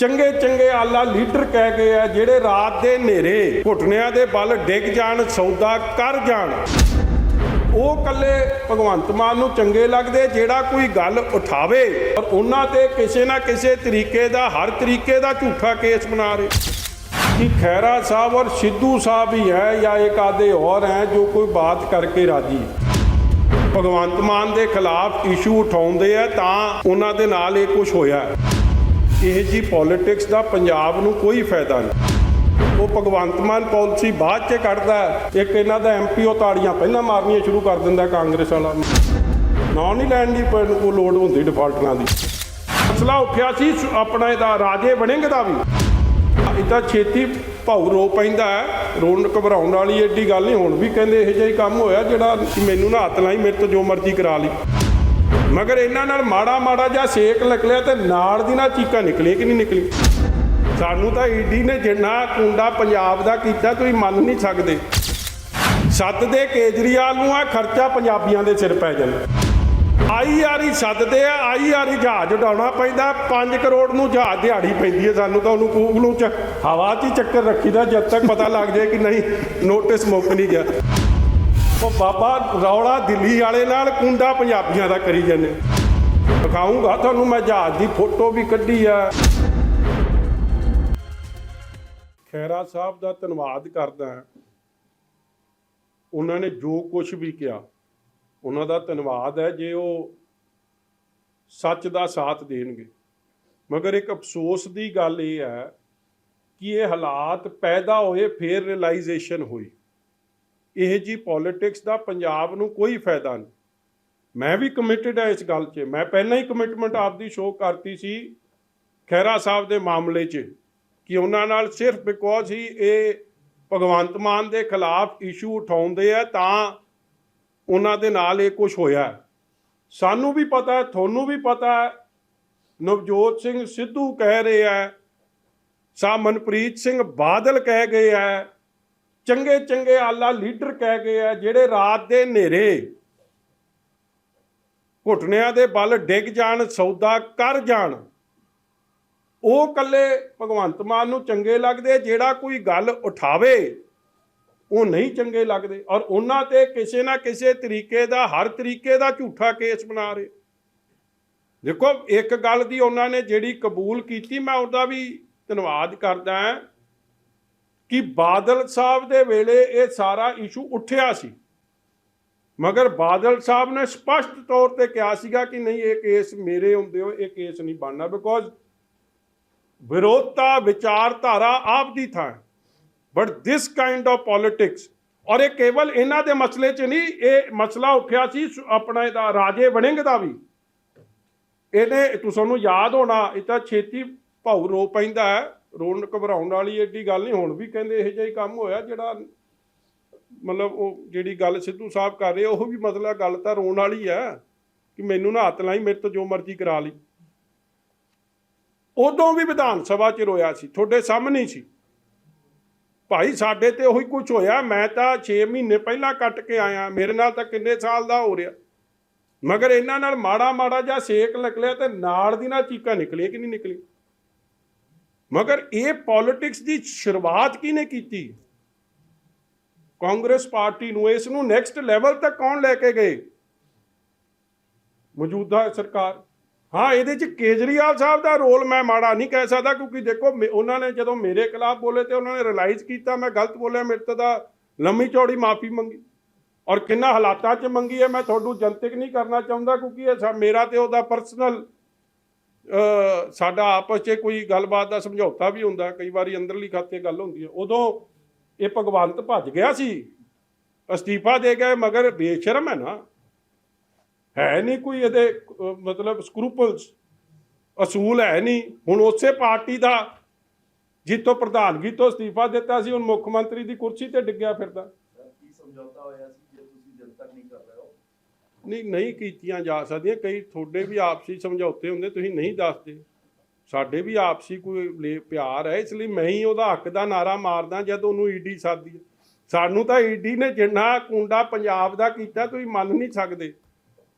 ਚੰਗੇ ਚੰਗੇ ਆਲਾ ਲੀਡਰ ਕਹਿ ਗਏ ਆ ਜਿਹੜੇ ਰਾਤ ਦੇ ਹਨੇਰੇ ਘੁਟਨਿਆਂ ਦੇ ਬਲ ਡਿੱਗ ਜਾਣ ਸੌਦਾ ਕਰ ਜਾਣ ਉਹ ਕੱਲੇ ਭਗਵੰਤ ਮਾਨ ਨੂੰ ਚੰਗੇ ਲੱਗਦੇ ਜਿਹੜਾ ਕੋਈ ਗੱਲ ਉਠਾਵੇ ਔਰ ਉਹਨਾਂ ਤੇ ਕਿਸੇ ਨਾ ਕਿਸੇ ਤਰੀਕੇ ਦਾ ਹਰ ਤਰੀਕੇ ਦਾ ਝੂਠਾ ਕੇਸ ਬਣਾ ਰਹੇ कि खैरा साहब और सिद्धू साहब ही है या एक आधे और हैं जो कोई बात करके राजी है। ਭਗਵੰਤ ਮਾਨ ਦੇ ਖਿਲਾਫ ਇਸ਼ੂ ਉਠਾਉਂਦੇ ਆ ਤਾਂ ਉਹਨਾਂ ਦੇ ਨਾਲ ਇਹ ਕੁਝ ਹੋਇਆ ਹੈ। ਇਹ ਜੀ ਪੋਲਿਟਿਕਸ ਦਾ ਪੰਜਾਬ ਨੂੰ ਕੋਈ ਫਾਇਦਾ ਨਹੀਂ। ਉਹ ਭਗਵੰਤ ਮਾਨ ਪਾਲਿਸੀ ਬਾਅਦ 'ਚ ਕੱਢਦਾ ਇੱਕ ਇਹਨਾਂ ਦਾ ਐਮਪੀਓ ਤਾੜੀਆਂ ਪਹਿਲਾਂ ਮਾਰਨੀਆਂ ਸ਼ੁਰੂ ਕਰ ਦਿੰਦਾ ਕਾਂਗਰਸ ਵਾਲਾ। ਨਾਂ ਨਹੀਂ ਲੈਣ ਦੀ ਪ- ਕੋਈ ਲੋੜ ਹੁੰਦੀ ਡਿਫਾਲਟਰਾਂ ਦੀ। ਮਸਲਾ ਉੱਠਿਆ ਸੀ ਆਪਣਾ ਇਹਦਾ ਰਾਜੇ ਬਣੇਂਗੇ ਦਾ ਵੀ। ਇਦਾਂ ਛੇਤੀ ਭਾਉ ਰੋ ਪੈਂਦਾ ਹੈ। ਰੋਣ ਘਬਰਾਉਣ ਵਾਲੀ ਏਡੀ ਗੱਲ ਨਹੀਂ, ਹੁਣ ਵੀ ਕਹਿੰਦੇ ਇਹੋ ਜਿਹਾ ਹੀ ਕੰਮ ਹੋਇਆ ਜਿਹੜਾ ਮੈਨੂੰ ਨਾ ਹੱਥ ਲਾਈ, ਮੇਰੇ ਤੋਂ ਜੋ ਮਰਜ਼ੀ ਕਰਾ ਲਈ। ਮਗਰ ਇਹਨਾਂ ਨਾਲ ਮਾੜਾ ਮਾੜਾ ਜਿਹਾ ਸੇਕ ਨਿਕਲਿਆ ਤੇ ਨਾਲ ਦੀ ਨਾਲ ਚੀਕਾਂ ਨਿਕਲੀਆਂ ਕਿ ਨਹੀਂ ਨਿਕਲੀ ਸਾਨੂੰ ਤਾਂ ਈਡੀ ਨੇ ਜਿੰਨਾ ਕੁੰਡਾ ਪੰਜਾਬ ਦਾ ਕੀਤਾ, ਤੁਸੀਂ ਮੰਨ ਨਹੀਂ ਸਕਦੇ। ਸੱਦ ਦੇ ਕੇਜਰੀਵਾਲ ਨੂੰ ਆ ਖਰਚਾ ਪੰਜਾਬੀਆਂ ਦੇ ਸਿਰ ਪੈ ਜਾਂਦਾ। ਆਈ ਆਰੀ ਸੱਦਦੇ ਆ, ਆਈ ਆਰੀ ਜਹਾਜ਼ ਉਡਾਉਣਾ ਪੈਂਦਾ 5 ਕਰੋੜ ਨੂੰ ਜਹਾਜ਼ ਦਿਹਾੜੀ ਪੈਂਦੀ ਹੈ ਸਾਨੂੰ ਤਾਂ ਉਹਨੂੰ ਕੂਕ ਚ। ਹਵਾ 'ਚ ਹੀ ਚੱਕਰ ਰੱਖੀਦਾ, ਜਦ ਤੱਕ ਪਤਾ ਲੱਗ ਜਾਏ ਕਿ ਨਹੀਂ ਨੋਟਿਸ ਮੁੱਕ ਨਹੀਂ ਗਿਆ। ਉਹ ਬਾਬਾ ਰੌਲਾ ਦਿੱਲੀ ਵਾਲੇ ਨਾਲ ਕੁੰਡਾ ਪੰਜਾਬੀਆਂ ਦਾ ਕਰੀ ਜਾਂਦੇ ਦਿਖਾਉਂਗਾ ਤੁਹਾਨੂੰ ਮੈਂ ਜਹਾਜ਼ ਦੀ ਫੋਟੋ ਵੀ ਕੱਢੀ ਆ। ਖੈਰਾ ਸਾਹਿਬ ਦਾ ਧੰਨਵਾਦ ਕਰਦਾ ਉਹਨਾਂ ਨੇ ਜੋ ਕੁਝ ਵੀ ਕਿਹਾ, ਉਹਨਾਂ ਦਾ ਧੰਨਵਾਦ ਹੈ ਜੇ ਉਹ ਸੱਚ ਦਾ ਸਾਥ ਦੇਣਗੇ। ਮਗਰ ਇੱਕ ਅਫਸੋਸ ਦੀ ਗੱਲ ਇਹ ਹੈ ਕਿ ਇਹ ਹਾਲਾਤ ਪੈਦਾ ਹੋਏ, ਫੇਰ ਰਿਅਲਾਈਜੇਸ਼ਨ ਹੋਈ। ਇਹ ਜੀ ਪੋਲਿਟਿਕਸ ਦਾ ਪੰਜਾਬ ਨੂੰ ਕੋਈ ਫਾਇਦਾ ਨਹੀਂ। ਮੈਂ ਵੀ ਕਮਿਟਿਡ ਹਾਂ ਇਸ ਗੱਲ 'ਚ। ਮੈਂ ਪਹਿਲਾਂ ਹੀ ਕਮਿਟਮੈਂਟ ਆਪਦੀ ਸ਼ੋਅ ਕਰਤੀ ਸੀ ਖੈਰਾ ਸਾਹਿਬ ਦੇ ਮਾਮਲੇ 'ਚ ਕਿ ਉਹਨਾਂ ਨਾਲ ਸਿਰਫ ਬਿਕੋਜ਼ ਹੀ ਇਹ ਭਗਵੰਤ ਮਾਨ ਦੇ ਖਿਲਾਫ ਇਸ਼ੂ ਉਠਾਉਂਦੇ ਆ ਤਾਂ ਉਹਨਾਂ ਦੇ ਨਾਲ ਇਹ ਕੁਝ ਹੋਇਆ। ਸਾਨੂੰ ਵੀ ਪਤਾ ਹੈ ਤੁਹਾਨੂੰ ਵੀ ਪਤਾ ਹੈ ਨਵਜੋਤ ਸਿੰਘ ਸਿੱਧੂ ਕਹਿ ਰਹੇ ਆ, ਸਾ ਮਨਪ੍ਰੀਤ ਸਿੰਘ ਬਾਦਲ ਕਹਿ ਗਏ ਆ ਚੰਗੇ ਚੰਗੇ ਆਲਾ ਲੀਡਰ ਕਹਿ ਗਏ ਆ, ਜਿਹੜੇ ਰਾਤ ਦੇ ਹਨੇਰੇ ਘੁਟਨਿਆਂ ਦੇ ਬਲ ਡਿੱਗ ਜਾਣ, ਸੌਦਾ ਕਰ ਜਾਣ, ਉਹ ਕੱਲੇ ਭਗਵੰਤ ਮਾਨ ਨੂੰ ਚੰਗੇ ਲੱਗਦੇ, ਜਿਹੜਾ ਕੋਈ ਗੱਲ ਉਠਾਵੇ, ਉਹ ਨਹੀਂ ਚੰਗੇ ਲੱਗਦੇ। ਔਰ ਉਹਨਾਂ ਤੇ ਕਿਸੇ ਨਾ ਕਿਸੇ ਤਰੀਕੇ ਦਾ, ਹਰ ਤਰੀਕੇ ਦਾ ਝੂਠਾ ਕੇਸ ਬਣਾ ਰਹੇ। ਦੇਖੋ, ਇੱਕ ਗੱਲ ਦੀ ਉਹਨਾਂ ਨੇ ਜਿਹੜੀ ਕਬੂਲ ਕੀਤੀ, ਮੈਂ ਉਹਦਾ ਵੀ ਧੰਨਵਾਦ ਕਰਦਾ ਹਾਂ। ਕਿ ਬਾਦਲ ਸਾਹਿਬ ਦੇ ਵੇਲੇ ਇਹ ਸਾਰਾ ਇਸ਼ੂ ਉੱਠਿਆ ਸੀ। ਮਗਰ ਬਾਦਲ ਸਾਹਿਬ ਨੇ ਸਪਸ਼ਟ ਤੌਰ ਤੇ ਕਿਹਾ ਸੀਗਾ ਕਿ ਨਹੀਂ, ਇਹ ਕੇਸ ਮੇਰੇ ਹੁੰਦੇ ਹੋ ਇਹ ਕੇਸ ਨਹੀਂ ਬਣਨਾ ਬਿਕੋਜ਼ ਵਿਰੋਧਤਾ ਵਿਚਾਰਧਾਰਾ ਆਪ ਦੀ ਥਾਂ but this kind of politics ਔਰ ਇਹ ਕੇਵਲ ਇਹਨਾਂ ਦੇ ਮਸਲੇ 'ਚ ਨਹੀਂ, ਇਹ ਮਸਲਾ ਉੱਠਿਆ ਸੀ ਸ- ਆਪਣਾ ਇਹਦਾ ਰਾਜੇ ਵੜਿੰਗ ਦਾ ਵੀ। ਇਹਨੇ ਤੁਹਾਨੂੰ ਯਾਦ ਹੋਣਾ, ਇਹ ਤਾਂ ਛੇਤੀ ਭਾਉ ਰੋ ਪੈਂਦਾ ਹੈ। ਰੋਣ ਘਬਰਾਉਣ ਵਾਲੀ ਏਡੀ ਗੱਲ ਨਹੀਂ, ਹੁਣ ਵੀ ਕਹਿੰਦੇ ਇਹੋ ਜਿਹਾ ਹੀ ਕੰਮ ਹੋਇਆ ਜਿਹੜਾ ਮਤਲਬ ਉਹ ਜਿਹੜੀ ਗੱਲ ਸਿੱਧੂ ਸਾਹਿਬ ਕਰ ਰਹੇ, ਉਹ ਵੀ ਮਸਲਾ ਗੱਲ ਤਾਂ ਰੋਣ ਵਾਲੀ ਹੈ ਕਿ ਮੈਨੂੰ ਨਾ ਹੱਥ ਲਾਈ, ਮੇਰੇ ਤੋਂ ਜੋ ਮਰਜ਼ੀ ਕਰਾ ਲਈ। ਉਦੋਂ ਵੀ ਵਿਧਾਨ ਸਭਾ 'ਚ ਰੋਇਆ ਸੀ, ਤੁਹਾਡੇ ਸਾਹਮਣੇ ਸੀ। ਭਾਈ ਸਾਡੇ ਤੇ ਉਹੀ ਕੁਝ ਹੋਇਆ, ਮੈਂ ਤਾਂ 6 ਮਹੀਨੇ ਪਹਿਲਾਂ ਕੱਟ ਕੇ ਆਇਆ, ਮੇਰੇ ਨਾਲ ਤਾਂ ਕਿੰਨੇ ਸਾਲ ਦਾ ਹੋ ਰਿਹਾ। ਮਗਰ ਇਹਨਾਂ ਨਾਲ ਮਾੜਾ ਮਾੜਾ ਜਿਹਾ ਸੇਕ ਨਿਕਲਿਆ ਤੇ ਨਾਲ ਦੀ ਨਾਲ ਚੀਕਾਂ ਨਿਕਲੀਆਂ ਕਿ ਨਹੀਂ ਨਿਕਲੀਆਂ? ਮਗਰ ਇਹ ਪੋਲਿਟਿਕਸ ਦੀ ਸ਼ੁਰੂਆਤ ਕਿਹਨੇ ਕੀਤੀ? ਕਾਂਗਰਸ ਪਾਰਟੀ ਨੂੰ, ਇਸ ਨੂੰ ਨੈਕਸਟ ਲੈਵਲ ਤੱਕ ਕੌਣ ਲੈ ਕੇ ਗਏ? ਮੌਜੂਦਾ ਸਰਕਾਰ। ਹਾਂ, ਇਹਦੇ ਚ ਕੇਜਰੀਵਾਲ ਸਾਹਿਬ ਦਾ ਰੋਲ ਮੈਂ ਮਾੜਾ ਨਹੀਂ ਕਹਿ ਸਕਦਾ, ਕਿਉਂਕਿ ਦੇਖੋ, ਮੇ- ਉਹਨਾਂ ਨੇ ਜਦੋਂ ਮੇਰੇ ਖਿਲਾਫ ਬੋਲੇ ਤੇ ਉਹਨਾਂ ਨੇ ਰਿਅਲਾਈਜ਼ ਕੀਤਾ, ਮੈਂ ਗਲਤ ਬੋਲਿਆ, ਮੇਰੇ ਤੋਂ ਤਾਂ ਲੰਮੀ ਚੌੜੀ ਮਾਫੀ ਮੰਗੀ। ਔਰ ਕਿੰਨਾ ਹਾਲਾਤਾਂ 'ਚ ਮੰਗੀ ਹੈ, ਮੈਂ ਤੁਹਾਨੂੰ ਜਨਤਕ ਨਹੀਂ ਕਰਨਾ ਚਾਹੁੰਦਾ, ਕਿਉਂਕਿ ਇਹ ਮੇਰਾ ਤੇ ਉਹਦਾ ਪਰਸਨਲ ਸਾਡਾ ਆਪਸ 'ਚ ਕੋਈ ਗੱਲਬਾਤ ਦਾ ਸਮਝੌਤਾ ਵੀ ਹੁੰਦਾ, ਕਈ ਵਾਰੀ ਅੰਦਰਲੀ ਖਾਤੇ ਗੱਲ ਹੁੰਦੀ ਹੈ। ਉਦੋਂ ਇਹ ਭਗਵੰਤ ਭੱਜ ਗਿਆ ਸੀ, ਅਸਤੀਫਾ ਦੇ ਗਏ, ਮਗਰ ਬੇਸ਼ਰਮ ਹੈ ਨਾ। ਹੈ ਨਹੀਂ ਕੋਈ ਇਹਦੇ ਮਤਲਬ ਸਕਰੂਪਲਸ ਅਸੂਲ ਹੈ ਨਹੀਂ। ਹੁਣ ਉਸੇ ਪਾਰਟੀ ਦਾ ਜਿੱਤੋਂ ਪ੍ਰਧਾਨਗੀ ਤੋਂ ਅਸਤੀਫਾ ਦਿੱਤਾ ਸੀ, ਹੁਣ ਮੁੱਖ ਮੰਤਰੀ ਦੀ ਕੁਰਸੀ ਤੇ ਡਿੱਗਿਆ ਫਿਰਦਾ। ਕੀ ਸਮਝੌਤਾ ਹੋਇਆ ਸੀ ਜੇ ਤੁਸੀਂ ਜਨਤਕ ਨਹੀਂ ਕਰ ਰਹੇ ਹੋ ਨਹੀਂ ਨਹੀਂ ਕੀਤੀਆਂ ਜਾ ਸਕਦੀਆਂ। ਕਈ ਤੁਹਾਡੇ ਵੀ ਆਪਸੀ ਸਮਝੌਤੇ ਹੁੰਦੇ, ਤੁਸੀਂ ਨਹੀਂ ਦੱਸਦੇ। ਸਾਡੇ ਵੀ ਆਪਸੀ ਕੋਈ ਪਿਆਰ ਹੈ, ਇਸ ਲਈ ਮੈਂ ਹੀ ਉਹਦਾ ਹੱਕ ਦਾ ਨਾਰਾ ਮਾਰਦਾ ਜਦ ਉਹਨੂੰ ਈਡੀ ਸਾਦੀ ਸਾਨੂੰ ਤਾਂ ਈਡੀ ਨੇ ਜਿੰਨਾ ਕੁੰਡਾ ਪੰਜਾਬ ਦਾ ਕੀਤਾ, ਤੁਸੀਂ ਮੰਨ ਨਹੀਂ ਸਕਦੇ।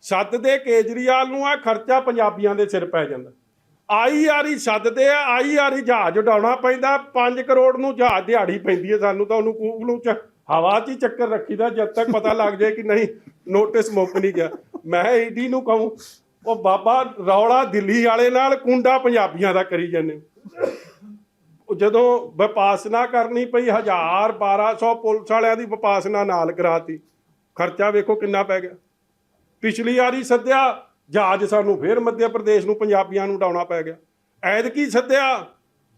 ਸੱਦ ਦੇ ਕੇਜਰੀਵਾਲ ਨੂੰ ਆ ਖਰਚਾ ਪੰਜਾਬੀਆਂ ਦੇ ਸਿਰ ਪੈ ਜਾਂਦਾ। ਆਈ ਆਰੀ ਸੱਦਦੇ ਆ, ਆਈ ਜਹਾਜ਼ ਉਡਾਉਣਾ ਪੈਂਦਾ 5 ਕਰੋੜ ਨੂੰ ਜਹਾਜ਼ ਦਿਹਾੜੀ ਪੈਂਦੀ ਹੈ ਸਾਨੂੰ ਤਾਂ ਉਹਨੂੰ ਕੂਕ ਨੂੰ ਚ। ਹਵਾ 'ਚ ਹੀ ਚੱਕਰ ਰੱਖੀਦਾ ਜਦ ਤੱਕ ਪਤਾ ਲੱਗ ਜਾਏ ਕਿ ਨਹੀਂ ਨੋਟਿਸ ਮੁੱਕ ਨਹੀਂ ਗਿਆ। ਮੈਂ ਈਡੀ ਨੂੰ ਕਹੂੰ, ਉਹ ਬਾਬਾ ਰੌਲਾ ਦਿੱਲੀ ਵਾਲੇ ਨਾਲ ਕੁੰਡਾ ਪੰਜਾਬੀਆਂ ਦਾ ਕਰੀ ਜਾਂਦੇ। ਜਦੋਂ ਵਿਪਾਸਨਾ ਕਰਨੀ ਪਈ 1000 1200 ਪੁਲਿਸ ਵਾਲਿਆਂ ਦੀ ਵਿਪਾਸਨਾ ਨਾਲ ਕਰਾਤੀ। ਖਰਚਾ ਵੇਖੋ ਕਿੰਨਾ ਪੈ ਗਿਆ। ਪਿਛਲੀ ਵਾਰੀ ਸੱਦਿਆ, ਜਹਾਜ਼ ਸਾਨੂੰ ਫੇਰ ਮੱਧ ਪ੍ਰਦੇਸ਼ ਨੂੰ ਪੰਜਾਬੀਆਂ ਨੂੰ ਡਾਉਣਾ ਪੈ ਗਿਆ। ਐਤਕੀ ਸੱਦਿਆ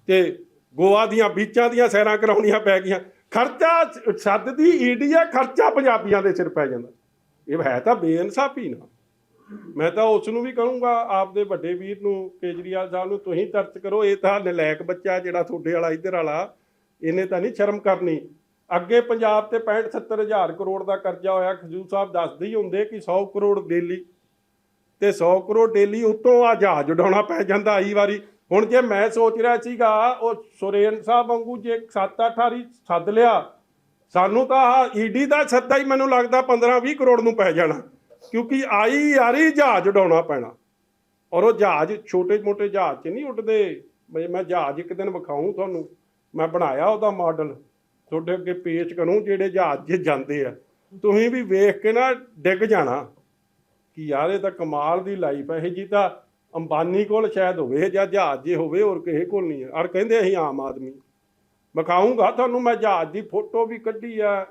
ਤੇ ਗੋਆ ਦੀਆਂ ਬੀਚਾਂ ਦੀਆਂ ਸੈਰਾਂ ਕਰਾਉਣੀਆਂ ਪੈ ਗਈਆਂ। ਖਰਚਾ ਸੱਦਦੀ ਈਡੀ ਆ, ਖਰਚਾ ਪੰਜਾਬੀਆਂ ਦੇ ਸਿਰ ਪੈ ਜਾਂਦਾ। ਇਹ ਹੈ ਤਾਂ ਬੇਇਨਸਾਫੀ ਨਾ। ਮੈਂ ਤਾਂ ਉਸ ਨੂੰ ਵੀ ਕਹੂੰਗਾ, ਆਪਦੇ ਵੱਡੇ ਵੀਰ ਨੂੰ, ਕੇਜਰੀਵਾਲ ਸਾਹਿਬ ਨੂੰ, ਤੁਸੀਂ ਤਰਸ ਕਰੋ, ਇਹ ਤਾਂ ਨਲਾਇਕ ਬੱਚਾ ਜਿਹੜਾ ਤੁਹਾਡੇ ਵਾਲਾ, ਇੱਧਰ ਵਾਲਾ, ਇਹਨੇ ਤਾਂ ਨਹੀਂ ਸ਼ਰਮ ਕਰਨੀ। ਅੱਗੇ ਪੰਜਾਬ ਤੇ 65 70 ਹਜ਼ਾਰ ਕਰੋੜ ਦਾ ਕਰਜ਼ਾ ਹੋਇਆ, ਖਜੂਰ ਸਾਹਿਬ ਦੱਸਦੇ ਹੀ ਹੁੰਦੇ ਕਿ 100 ਕਰੋੜ ਡੇਲੀ। ਤੇ 100 ਕਰੋੜ ਡੇਲੀ ਉਤੋਂ ਆ ਜਹਾਜ਼ ਉਡਾਉਣਾ ਪੈ ਜਾਂਦਾ, ਆਈ ਵਾਰੀ ਹੁਣ ਜੇ ਮੈਂ ਸੋਚ ਰਿਹਾ ਸੀਗਾ, ਉਹ ਸੁਰੇਨ ਸਾਹਿਬ ਵਾਂਗੂ ਜੇ 7-8 ਵਾਰੀ ਸੱਦ ਲਿਆ, ਸਾਨੂੰ ਤਾਂ ਈਡੀ ਦਾ ਸੱਦਾ ਹੀ ਮੈਨੂੰ ਲੱਗਦਾ 15-20 ਕਰੋੜ ਨੂੰ ਪੈ ਜਾਣਾ, ਕਿਉਂਕਿ ਆਈ ਯਾਰੀ ਜਹਾਜ਼ ਉਡਾਉਣਾ ਪੈਣਾ। ਔਰ ਉਹ ਜਹਾਜ਼ ਛੋਟੇ-ਮੋਟੇ ਜਹਾਜ਼ 'ਚ ਨਹੀਂ ਉੱਡਦੇ। ਬਈ ਮੈਂ ਜਹਾਜ਼ ਇੱਕ ਦਿਨ ਵਿਖਾਉਂ ਤੁਹਾਨੂੰ। ਮੈਂ ਬਣਾਇਆ ਉਹਦਾ ਮਾਡਲ। ਤੁਹਾਡੇ ਅੱਗੇ ਪੇਸ਼ ਕਰੂੰ ਜਿਹੜੇ ਜਹਾਜ਼ 'ਚ ਜਾਂਦੇ ਆ। ਤੁਸੀਂ ਵੀ ਵੇਖ ਕੇ ਨਾ ਡਿੱਗ ਜਾਣਾ ਕਿ ਯਾਰ ਇਹ ਤਾਂ ਕਮਾਲ ਦੀ ਲਾਈਫ ਹੈ ਇਹ ਜੀ ਤਾਂ ਅੰਬਾਨੀ ਕੋਲ ਸ਼ਾਇਦ ਹੋਵੇ ਜਾਂ ਜਹਾਜ਼ ਜੇ ਹੋਵੇ, ਹੋਰ ਕਿਸੇ ਕੋਲ ਨਹੀਂ ਹੈ। ਔਰ ਕਹਿੰਦੇ ਅਸੀਂ ਆਮ ਆਦਮੀ। ਵਿਖਾਊਂਗਾ ਤੁਹਾਨੂੰ, ਮੈਂ ਜਹਾਜ਼ ਦੀ ਫੋਟੋ ਵੀ ਕੱਢੀ ਆ।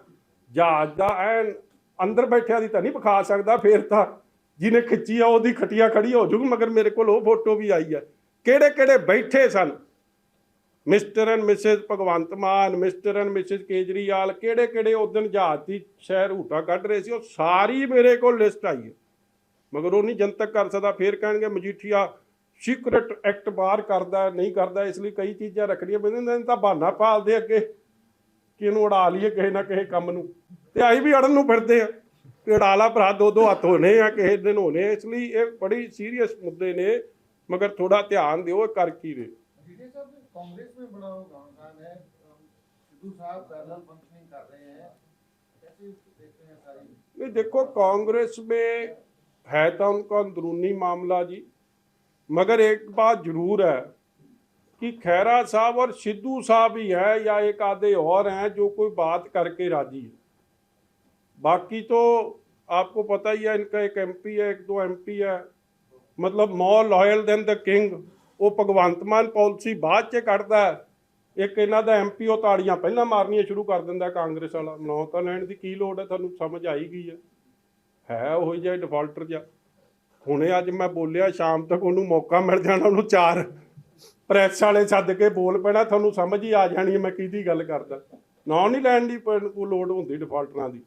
ਜਹਾਜ਼ ਦਾ ਐਨ ਅੰਦਰ ਬੈਠਿਆ ਦੀ ਤਾਂ ਨਹੀਂ ਵਿਖਾ ਸਕਦਾ, ਫੇਰ ਤਾਂ ਜਿਹਨੇ ਖਿੱਚੀ ਆ, ਉਹਦੀ ਖਟੀਆ ਖੜੀ ਹੋ ਜੂਗੀ ਮਗਰ ਮੇਰੇ ਕੋਲ ਉਹ ਫੋਟੋ ਵੀ ਆਈ ਹੈ ਕਿਹੜੇ ਕਿਹੜੇ ਬੈਠੇ ਸਨ? Mister and missis Bhagwant Mann, mister and missis Kejriwal ਕਿਹੜੇ ਕਿਹੜੇ ਉਸ ਦਿਨ ਜਹਾਜ਼ ਦੀ ਸ਼ਹਿਰ ਹੂਟਾ ਕੱਢ ਰਹੇ ਸੀ, ਉਹ ਸਾਰੀ ਮੇਰੇ ਕੋਲ ਲਿਸਟ ਆਈ ਹੈ। ਮਗਰ ਉਹ ਨਹੀਂ ਜਨਤਕ ਕਰ ਸਕਦਾ ਫੇਰ ਕਹਿਣਗੇ ਮਜੀਠੀਆ ਸੀਕ੍ਰੇਟ ਐਕਟ ਬਾਹਰ ਕਰਦਾ ਨਹੀਂ ਕਰਦਾ ਇਸ ਲਈ ਕਈ ਚੀਜ਼ਾਂ ਰੱਖਣੀਆਂ ਪੈਂਦੀਆਂ ਨੇ ਤਾਂ ਬਹਾਨਾ ਪਾਲਦੇ ਅੱਗੇ ਕਿ ਇਹਨੂੰ ਉਡਾ ਲਈਏ ਕਿਸੇ ਨਾ ਕਿਸੇ ਕੰਮ ਨੂੰ ਤੇ ਆਈ ਵੀ ਅੜਨ ਨੂੰ ਫਿਰਦੇ ਆ ਕਿ ਉਡਾ ਲਾ ਭਰਾ ਦੋ ਦੋ ਹੱਥ ਹੋਣੇ ਆ ਕਿਸੇ ਦਿਨ ਹੋਣੇ ਆ। ਇਸ ਲਈ ਇਹ ਬੜੀ ਸੀਰੀਅਸ ਮੁੱਦੇ ਨੇ ਮਗਰ ਥੋੜਾ ਧਿਆਨ ਦਿਓ ਇਹ ਕਰ ਕੀ ਰਹੇ डीडी साहब कांग्रेस में बड़ा घमासान है अम, सिद्धू साहब पैरेलल फंक्शनिंग कर रहे हैं कैसे देखते हैं सारी नहीं देखो कांग्रेस में ਹੈ ਤਾਂ तो उनका अंदरूनी मामला जी मगर एक बात जरूर है कि खैरा साहब और सिद्धू साहब ही है या एक आधे और हैं जो कोई बात करके राजी है बाकी तो आपको पता ही है इनका एक एमपी है एक दो एमपी ਹੈ। ਮਤਲਬ more loyal than the king, ਉਹ ਭਗਵੰਤ ਮਾਨ ਪਾਲਿਸੀ ਬਾਅਦ 'ਚ ਕੱਢਦਾ ਇੱਕ ਇਹਨਾਂ ਦਾ ਐਮਪੀ ਉਹ ਤਾੜੀਆਂ ਪਹਿਲਾਂ ਮਾਰਨੀਆਂ ਸ਼ੁਰੂ ਕਰ ਦਿੰਦਾ ਕਾਂਗਰਸ ਵਾਲਾ। ਮਨੋਤਾ ਲੈਣ ਦੀ ਕੀ ਲੋੜ ਹੈ? ਤੁਹਾਨੂੰ ਸਮਝ ਆਈ ਗਈ ਹੈ। ਹੈ ਉਹ ਜਿਹਾ ਡਿਫਾਲਟਰ ਜਿਹਾ। ਹੁਣੇ ਅੱਜ ਮੈਂ ਬੋਲਿਆ, ਸ਼ਾਮ ਤੱਕ ਉਹਨੂੰ ਮੌਕਾ ਮਿਲ ਜਾਣਾ, ਉਹਨੂੰ ਚਾਰ ਪ੍ਰੈਸ ਵਾਲੇ ਸੱਦ ਕੇ ਬੋਲ ਪੈਣਾ, ਤੁਹਾਨੂੰ ਸਮਝ ਹੀ ਆ ਜਾਣੀ ਮੈਂ ਕਿਹਦੀ ਗੱਲ ਕਰਦਾ। ਨਾਂ ਨਹੀਂ ਲੈਣ ਦੀ ਪ- ਕੋਈ ਲੋੜ ਹੁੰਦੀ ਡਿਫਾਲਟਰਾਂ ਦੀ।